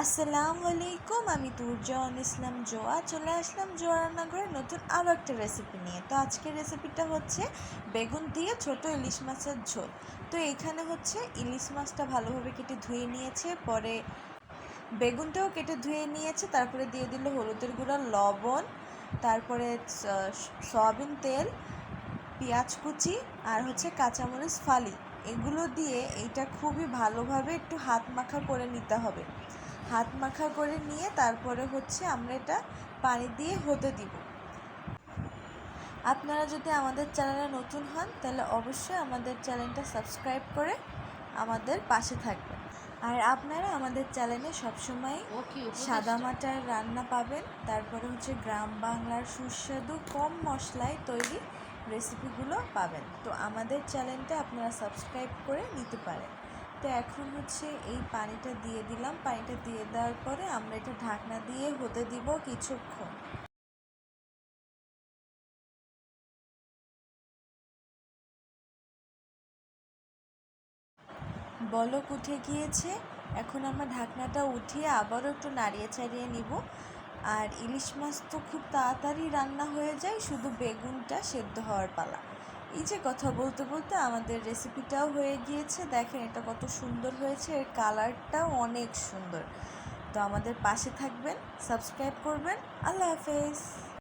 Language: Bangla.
আসসালামু আলাইকুম, আমি তুরজন ইসলাম জোয়া। চলে আসলাম জোয়া রান্নাঘরে নতুন আরও একটা রেসিপি নিয়ে। তো আজকের রেসিপিটা হচ্ছে বেগুন দিয়ে ছোট ইলিশ মাছের ঝোল। তো এখানে হচ্ছে ইলিশ মাছটা ভালোভাবে কেটে ধুয়ে নিয়েছে। পরে বেগুনটাও কেটে ধুয়ে নিয়েছে। তারপরে দিয়ে দিল হলুদের গুঁড়া, লবণ, তারপরে সয়াবিন তেল, পেঁয়াজ কুচি আর হচ্ছে কাঁচামরিচ ফালি। এগুলো দিয়ে এইটা খুবই ভালোভাবে একটু হাত মাখা করে নিতে হবে। হাত মাখা করে নিয়ে তারপরে হচ্ছে আমরা এটা পানি দিয়ে হতে দিব। আপনারা যদি আমাদের চ্যানেলে নতুন হন তাহলে অবশ্যই আমাদের চ্যানেলটা সাবস্ক্রাইব করে আমাদের পাশে থাকবেন। আর আপনারা আমাদের চ্যানেলে সবসময় সাদামাটার রান্না পাবেন তারপরে হচ্ছে গ্রাম বাংলার সুস্বাদু কম মশলায় তৈরি রেসিপিগুলো পাবেন। তো আমাদের চ্যানেলটা আপনারা সাবস্ক্রাইব করে নিতে পারেন। তো এখন হচ্ছে এই পানিটা দিয়ে দিলাম। পানিটা দিয়ে দেওয়ার পরে আমরা এটা ঢাকনা দিয়ে হতে দিব কিছুক্ষণ। বলক উঠে গিয়েছে। এখন আমরা ঢাকনাটা উঠিয়ে আবারও একটু নাড়িয়ে চাড়িয়ে নিব। আর ইলিশ মাছ তো খুব তাড়াতাড়ি রান্না হয়ে যায়, শুধু বেগুনটা সেদ্ধ হওয়ার পালা। এই যে কথা বলতে বলতে আমাদের রেসিপিটাও হয়ে গিয়েছে। দেখেন এটা কত সুন্দর হয়েছে, এর কালারটাও অনেক সুন্দর। তো আমাদের পাশে থাকবেন সাবস্ক্রাইব করবেন। আল্লাহ হাফেজ।